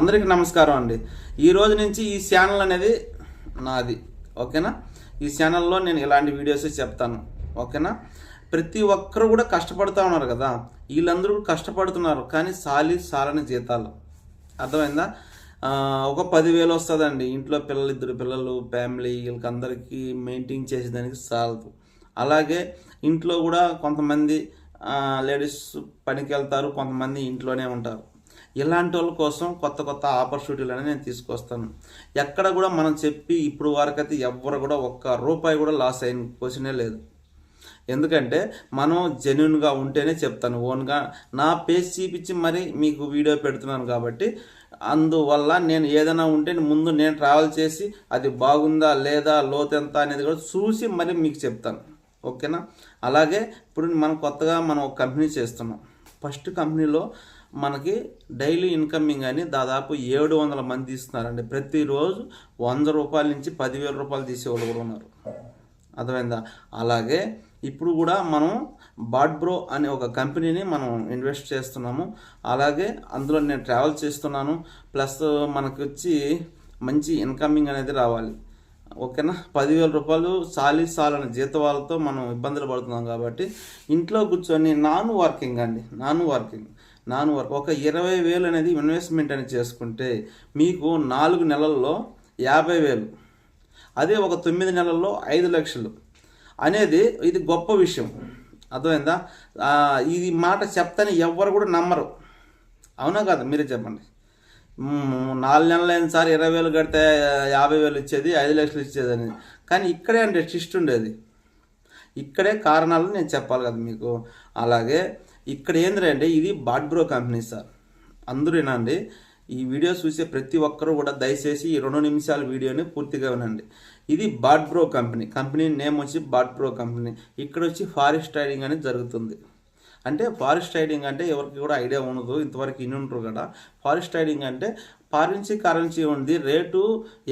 అందరికీ నమస్కారం అండి. ఈ రోజు నుంచి ఈ ఛానల్ అనేది నాది ఓకేనా? ఈ ఛానల్లో నేను ఇలాంటి వీడియోస్ చెప్తాను ఓకేనా? ప్రతి ఒక్కరు కూడా కష్టపడుతూ ఉన్నారు కదా. వీళ్ళందరూ కూడా కష్టపడుతున్నారు కానీ సాలి సాలని జీతాలు. అర్థమైందా? ఒక పదివేలు వస్తుందండి. ఇంట్లో పిల్లలు ఇద్దరు పిల్లలు ఫ్యామిలీ వీళ్ళకి అందరికీ మెయింటైన్ చేసేదానికి సాలదు. అలాగే ఇంట్లో కూడా కొంతమంది లేడీస్ పనికి వెళ్తారు కొంతమంది ఇంట్లోనే ఉంటారు. ఇలాంటి వాళ్ళ కోసం కొత్త కొత్త ఆపర్చునిటీలు అనేది నేను తీసుకొస్తాను. ఎక్కడ కూడా మనం చెప్పి ఇప్పుడు వరకైతే ఎవ్వరు కూడా ఒక్క రూపాయి కూడా లాస్ అయిన క్వశ్చనే లేదు. ఎందుకంటే మనం జెన్యున్గా ఉంటేనే చెప్తాను ఓన్గా నా పేజ్ చూపించి మరి మీకు వీడియో పెడుతున్నాను కాబట్టి అందువల్ల నేను ఏదైనా ఉంటే ముందు నేను ట్రావెల్ చేసి అది బాగుందా లేదా లోతు ఎంత అనేది కూడా చూసి మరి మీకు చెప్తాను. ఓకేనా? అలాగే ఇప్పుడు మనం కొత్తగా మనం ఒక కంపెనీ చేస్తున్నాం. ఫస్ట్ కంపెనీలో మనకి డైలీ ఇన్కమింగ్ అని దాదాపు ఏడు వందల మంది ఇస్తున్నారండి ప్రతిరోజు వంద రూపాయల నుంచి పదివేల రూపాయలు తీసేవాళ్ళు కూడా ఉన్నారు. అర్థమైందా? అలాగే ఇప్పుడు కూడా మనం బాడ్బ్రో అనే ఒక కంపెనీని మనం ఇన్వెస్ట్ చేస్తున్నాము. అలాగే అందులో నేను ట్రావెల్ చేస్తున్నాను. ప్లస్ మనకి వచ్చి మంచి ఇన్కమింగ్ అనేది రావాలి. ఓకేనా? పదివేల రూపాయలు సాలి సాలని జీతవాలతో మనం ఇబ్బందులు పడుతున్నాం కాబట్టి ఇంట్లో కూర్చొని నాన్ వర్కింగ్ అండి. Non working. నాన్ వర్క్ ఒక ఇరవై వేలు అనేది ఇన్వెస్ట్మెంట్ అనేది చేసుకుంటే మీకు నాలుగు నెలల్లో యాభై వేలు. అదే ఒక తొమ్మిది నెలల్లో ఐదు లక్షలు. అనేది ఇది గొప్ప విషయం. అర్థమైందా? ఇది మాట చెప్తాని ఎవ్వరు కూడా నమ్మరు. అవునా కదా? మీరే చెప్పండి. నాలుగు నెలలు అయిన సార్ ఇరవై వేలు కడితే యాభై వేలు ఇచ్చేది ఐదు లక్షలు ఇచ్చేది అని కానీ ఇక్కడే అంటే ట్విస్ట్ ఉండేది. ఇక్కడే కారణాలు నేను చెప్పాలి కదా మీకు. అలాగే ఇక్కడ ఏంటంటే ఇది బాడ్బ్రో కంపెనీ సార్ అందరూ వినండి ఈ వీడియో చూసే ప్రతి ఒక్కరూ కూడా దయచేసి ఈ రెండు నిమిషాల వీడియోని పూర్తిగా వినండి. ఇది బాడ్బ్రో కంపెనీ కంపెనీ నేమ్ వచ్చి బాడ్బ్రో కంపెనీ ఇక్కడ వచ్చి ఫారెస్ట్ రైడింగ్ అనేది జరుగుతుంది. అంటే ఫారెస్ట్ రైడింగ్ అంటే ఎవరికి కూడా ఐడియా ఉండదు ఇంతవరకు ఇన్ని ఉంటారు కదా. ఫారెస్ట్ రైడింగ్ అంటే ఫారెన్సీ కరెన్సీ ఉంది రేటు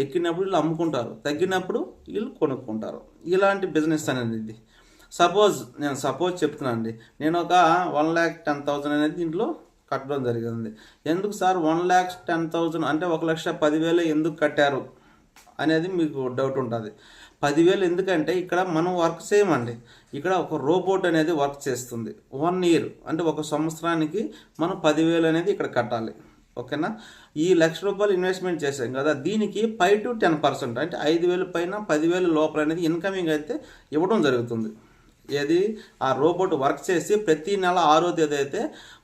ఎక్కినప్పుడు వీళ్ళు అమ్ముకుంటారు తగ్గినప్పుడు వీళ్ళు కొనుక్కుంటారు. ఇలాంటి బిజినెస్ అనేది ఇది. సపోజ్ నేను సపోజ్ చెప్తున్నాను అండి. నేను ఒక వన్ ల్యాక్ టెన్ థౌసండ్ అనేది దీంట్లో కట్టడం జరిగింది. ఎందుకు sir one lakh ten thousand అంటే ఒక లక్ష పదివేలు ఎందుకు కట్టారు అనేది మీకు డౌట్ ఉంటుంది. పదివేలు ఎందుకంటే ఇక్కడ మనం వర్క్ చేయమండి ఇక్కడ ఒక రోబోట్ అనేది వర్క్ చేస్తుంది. వన్ ఇయర్ అంటే ఒక సంవత్సరానికి మనం పదివేలు అనేది ఇక్కడ కట్టాలి. ఓకేనా? ఈ లక్ష రూపాయలు ఇన్వెస్ట్మెంట్ చేసాం కదా దీనికి ఫైవ్ టు టెన్ పర్సెంట్ అంటే ఐదు వేలు పైన పదివేలు లోపల అనేది ఇన్కమింగ్ అయితే ఇవ్వడం జరుగుతుంది. ఏది? ఆ రోబోట్ వర్క్ చేసి ప్రతి నెల ఆరో తేదీ అయితే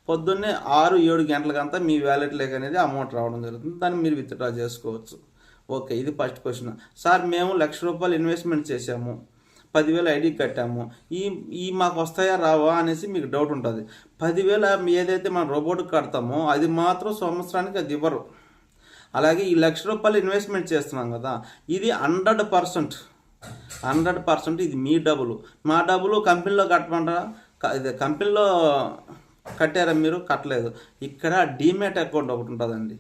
పొద్దున్నే ఆరు ఏడు గంటలకంతా మీ వ్యాలెట్లోకి అనేది అమౌంట్ రావడం జరుగుతుంది. దాన్ని మీరు విత్డ్రా చేసుకోవచ్చు. ఓకే ఇది ఫస్ట్ క్వశ్చన్ సార్ మేము లక్ష రూపాయలు ఇన్వెస్ట్మెంట్ చేసాము పదివేలు ఐడి కట్టాము. ఈ ఈ మాకు వస్తాయా రావా అనేసి మీకు డౌట్ ఉంటుంది. పదివేల ఏదైతే మనం రోబోట్ కడతామో అది మాత్రం సంవత్సరానికి అది ఇవ్వరు. అలాగే ఈ లక్ష రూపాయలు ఇన్వెస్ట్మెంట్ చేస్తున్నాం కదా ఇది హండ్రెడ్ పర్సెంట్ హండ్రెడ్ పర్సెంట్ ఇది మీ డబ్బులు. మా డబ్బులు కంపెనీలో కట్టమంటారా? ఇది కంపెనీలో కట్టారా మీరు? కట్టలేదు. ఇక్కడ డీమేట్ అకౌంట్ ఒకటి ఉంటుందండి.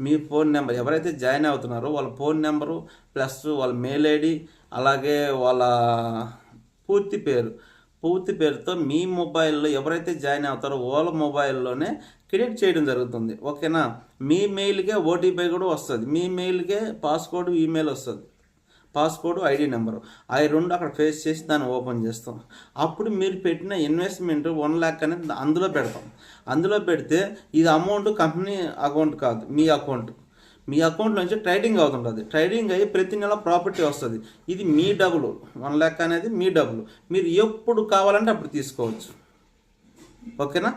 మీ ఫోన్ నెంబర్ ఎవరైతే జాయిన్ అవుతున్నారో వాళ్ళ ఫోన్ నెంబరు ప్లస్ వాళ్ళ మెయిల్ ఐడి అలాగే వాళ్ళ పూర్తి పేరు. పూర్తి పేరుతో మీ మొబైల్లో ఎవరైతే జాయిన్ అవుతారో వాళ్ళ మొబైల్లోనే క్రియేట్ చేయడం జరుగుతుంది. ఓకేనా? మీ మెయిల్కే ఓటీపీ కూడా వస్తుంది. మీ మెయిల్కే పాస్వర్డ్ ఈమెయిల్ వస్తుంది. Passport ID number. అవి రెండు అక్కడ ఫేస్ చేసి దాన్ని ఓపెన్ చేస్తాం. అప్పుడు మీరు పెట్టిన ఇన్వెస్ట్మెంట్ వన్ ల్యాక్ అనేది అందులో పెడతాం. అందులో పెడితే ఇది అమౌంట్ కంపెనీ అకౌంట్ కాదు మీ అకౌంట్ మీ అకౌంట్ నుంచి ట్రేడింగ్ అవుతుంటుంది. ట్రేడింగ్ అయ్యి ప్రతి నెల ప్రాపర్టీ వస్తుంది. ఇది మీ డబ్బులు. వన్ ల్యాక్ అనేది మీ డబ్బులు. మీరు ఎప్పుడు కావాలంటే అప్పుడు తీసుకోవచ్చు. ఓకేనా?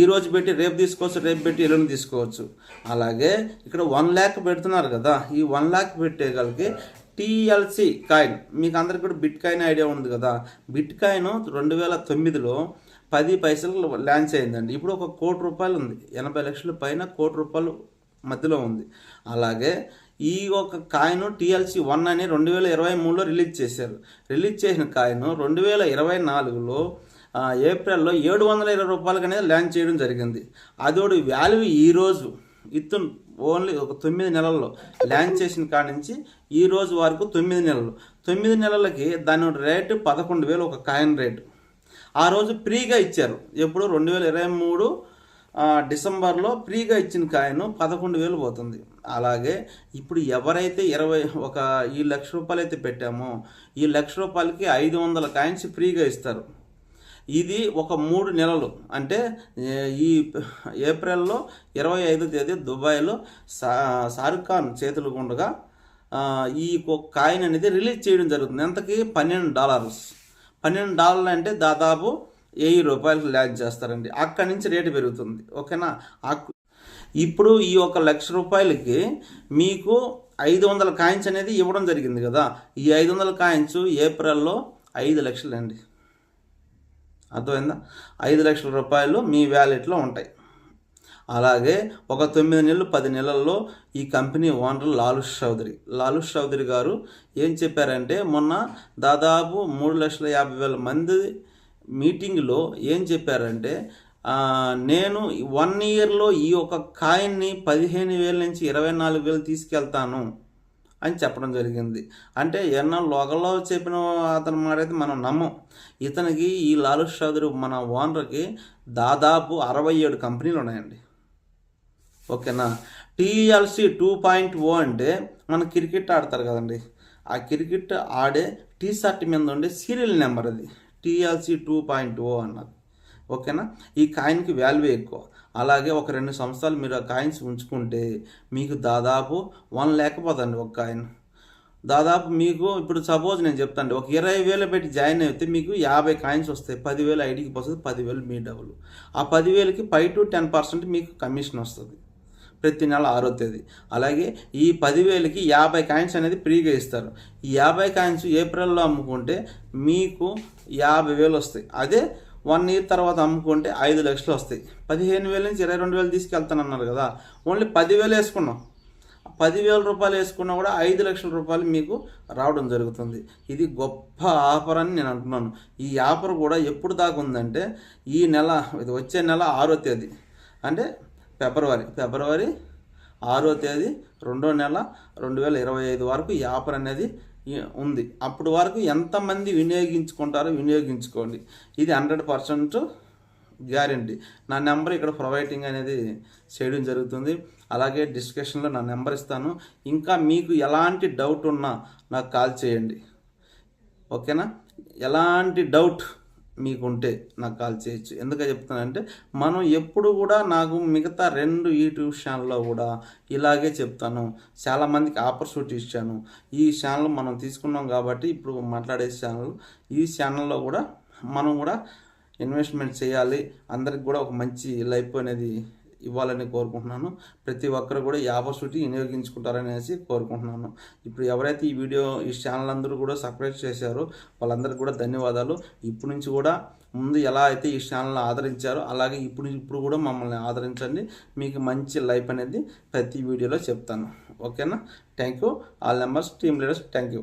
ఈ రోజు పెట్టి రేపు తీసుకోవచ్చు రేపు పెట్టి ఎల్లుండి తీసుకోవచ్చు. అలాగే ఇక్కడ వన్ ల్యాక్ పెడుతున్నారు కదా. ఈ వన్ ల్యాక్ పెట్టేగలిగి టీఎల్సి కాయిన్. మీకు అందరికి కూడా బిట్ కాయిన్ ఐడియా ఉంది కదా. బిట్ కాయిన్ రెండు వేల తొమ్మిదిలో పది పైసలు లాంచ్ అయిందండి. ఇప్పుడు ఒక కోటి రూపాయలు ఉంది. ఎనభై లక్షల పైన కోటి రూపాయలు మధ్యలో ఉంది. అలాగే ఈ ఒక కాయిన్ టీఎల్సి వన్ అని రెండు వేల ఇరవై మూడులో రిలీజ్ చేశారు. రిలీజ్ చేసిన కాయిన్ రెండు వేల ఇరవై నాలుగులో ఏప్రిల్లో ఏడు వందల ఇరవై రూపాయలకి అనేది లాంచ్ చేయడం జరిగింది. అదోడు వాల్యూ ఈరోజు ఇతను ఓన్లీ ఒక తొమ్మిది నెలల్లో ల్యాండ్ చేసిన కాడ నుంచి ఈ రోజు వరకు తొమ్మిది నెలలు. తొమ్మిది నెలలకి దాని రేటు పదకొండు వేలు ఒక కాయిన్ రేటు. ఆ రోజు ఫ్రీగా ఇచ్చారు. ఎప్పుడు? రెండు వేల ఇరవై మూడు డిసెంబర్లో ఫ్రీగా ఇచ్చిన కాయిన్ పదకొండు వేలు పోతుంది. అలాగే ఇప్పుడు ఎవరైతే ఇరవై ఒక ఈ లక్ష రూపాయలు అయితే పెట్టామో ఈ లక్ష రూపాయలకి ఐదు వందల కాయిన్స్ ఫ్రీగా ఇస్తారు. ఇది ఒక మూడు నెలలు. అంటే ఈ ఏప్రిల్లో ఇరవై ఐదో తేదీ దుబాయ్లో షారుఖ్ ఖాన్ చేతులు ఉండగా ఈ కాయిన్ అనేది రిలీజ్ చేయడం జరుగుతుంది. ఎంతకి? పన్నెండు డాలర్స్. పన్నెండు డాలర్లు అంటే దాదాపు వెయ్యి రూపాయలకు ల్యాండ్ చేస్తారండి. అక్కడి నుంచి రేటు పెరుగుతుంది. ఓకేనా? ఇప్పుడు ఈ ఒక లక్ష రూపాయలకి మీకు ఐదు వందల కాయిన్స్ అనేది ఇవ్వడం జరిగింది కదా. ఈ ఐదు వందల కాయిన్స్ ఏప్రిల్లో ఐదు లక్షలు అండి అర్థమైందా? ఐదు లక్షల రూపాయలు మీ వ్యాలెట్లో ఉంటాయి. అలాగే ఒక తొమ్మిది నెలలు పది నెలల్లో ఈ కంపెనీ ఓనర్ లాలుష్ చౌదరి. లాలుష్ చౌదరి గారు ఏం చెప్పారంటే మొన్న దాదాపు మూడు లక్షల యాభై వేల మంది మీటింగ్లో ఏం చెప్పారంటే నేను వన్ ఇయర్లో ఈ ఒక కాయిన్ని పదిహేను వేల నుంచి ఇరవై నాలుగు వేలు తీసుకెళ్తాను. అని చెప్పడం జరిగింది. అంటే ఎన్నో లోకల్లో చెప్పిన అతని మాట అయితే మనం నమ్మం. ఇతనికి ఈ లాలుష్ చౌదరి మన ఓనర్కి దాదాపు అరవై ఏడు కంపెనీలు ఉన్నాయండి. ఓకేనా? టీఎల్సి టూ పాయింట్ ఓ అంటే మన క్రికెట్ ఆడతారు కదండి. ఆ క్రికెట్ ఆడే టీ షర్ట్ మీద ఉండే సీరియల్ నెంబర్ అది. టీఎల్సి టూ పాయింట్ ఓ అన్నది ఓకేనా? ఈ కాయిన్కి వాల్యూ ఎక్కువ. అలాగే ఒక రెండు సంవత్సరాలు మీరు ఆ కాయిన్స్ ఉంచుకుంటే మీకు దాదాపు వన్ లేకపోతండి ఒక కాయిన్. దాదాపు మీకు ఇప్పుడు సపోజ్ నేను చెప్తాను ఒక ఇరవై వేలు పెట్టి జాయిన్ అయితే మీకు యాభై కాయిన్స్ వస్తాయి. పదివేలు ఐడికి వస్తుంది పదివేలు మీ డబ్బులు. ఆ పదివేలకి ఫైవ్ టు టెన్ పర్సెంట్ మీకు కమిషన్ వస్తుంది ప్రతి నెల ఆరో తేదీ. అలాగే ఈ పదివేలకి యాభై కాయిన్స్ అనేది ఫ్రీగా ఇస్తారు. ఈ యాభై కాయిన్స్ ఏప్రిల్లో అమ్ముకుంటే మీకు యాభై వేలు వస్తాయి. అదే వన్ ఇయర్ తర్వాత అమ్ముకుంటే ఐదు లక్షలు వస్తాయి. పదిహేను వేల నుంచి ఇరవై రెండు వేలు తీసుకెళ్తానన్నారు కదా. ఓన్లీ పదివేలు వేసుకున్నాం. పదివేల రూపాయలు వేసుకున్నా కూడా ఐదు లక్షల రూపాయలు మీకు రావడం జరుగుతుంది. ఇది గొప్ప ఆఫర్ అని నేను అంటున్నాను. ఈ ఆఫర్ కూడా ఎప్పుడు దాకా ఉందంటే ఈ నెల ఇది వచ్చే నెల ఆరో తేదీ. అంటే ఫిబ్రవరి ఫిబ్రవరి ఆరో తేదీ రెండో నెల రెండు వేల ఇరవై ఐదు వరకు ఈ ఆఫర్ అనేది ఉంది. అప్పుడు వరకు ఎంతమంది వినియోగించుకుంటారో వినియోగించుకోండి. ఇది హండ్రెడ్ పర్సెంట్ గ్యారంటీ. నా నెంబర్ ఇక్కడ ప్రొవైడింగ్ అనేది చేయడం జరుగుతుంది. అలాగే డిస్కషన్లో నా నెంబర్ ఇస్తాను. ఇంకా మీకు ఎలాంటి డౌట్ ఉన్నా నాకు కాల్ చేయండి. ఓకేనా? ఎలాంటి డౌట్ మీకుంటే నాకు కాల్ చేయొచ్చు. ఎందుకు చెప్తానంటే మనం ఎప్పుడు కూడా నాకు మిగతా రెండు యూట్యూబ్ ఛానల్లో కూడా ఇలాగే చెప్తాను. చాలామందికి ఆపర్చునిటీ ఇచ్చాను. ఈ ఛానల్ మనం తీసుకున్నాం కాబట్టి ఇప్పుడు మాట్లాడే ఛానల్ ఈ ఛానల్లో కూడా మనం కూడా ఇన్వెస్ట్మెంట్ చేయాలి. అందరికి కూడా ఒక మంచి లైఫ్ అనేది ఇవ్వాలని కోరుకుంటున్నాను. ప్రతి ఒక్కరు కూడా ఈ ఆపర్చునిటీ వినియోగించుకుంటారనేసి కోరుకుంటున్నాను. ఇప్పుడు ఎవరైతే ఈ వీడియో ఈ ఛానల్ అందరూ కూడా సబ్స్క్రైబ్ చేశారో వాళ్ళందరికీ కూడా ధన్యవాదాలు. ఇప్పటి నుంచి కూడా ముందు ఎలా అయితే ఈ ఛానల్ని ఆదరించారో అలాగే ఇప్పుడు ఇప్పుడు కూడా మమ్మల్ని ఆదరించండి. మీకు మంచి లైఫ్ అనేది ప్రతి వీడియోలో చెప్తాను. ఓకేనా? Thank you all numbers team leaders thank you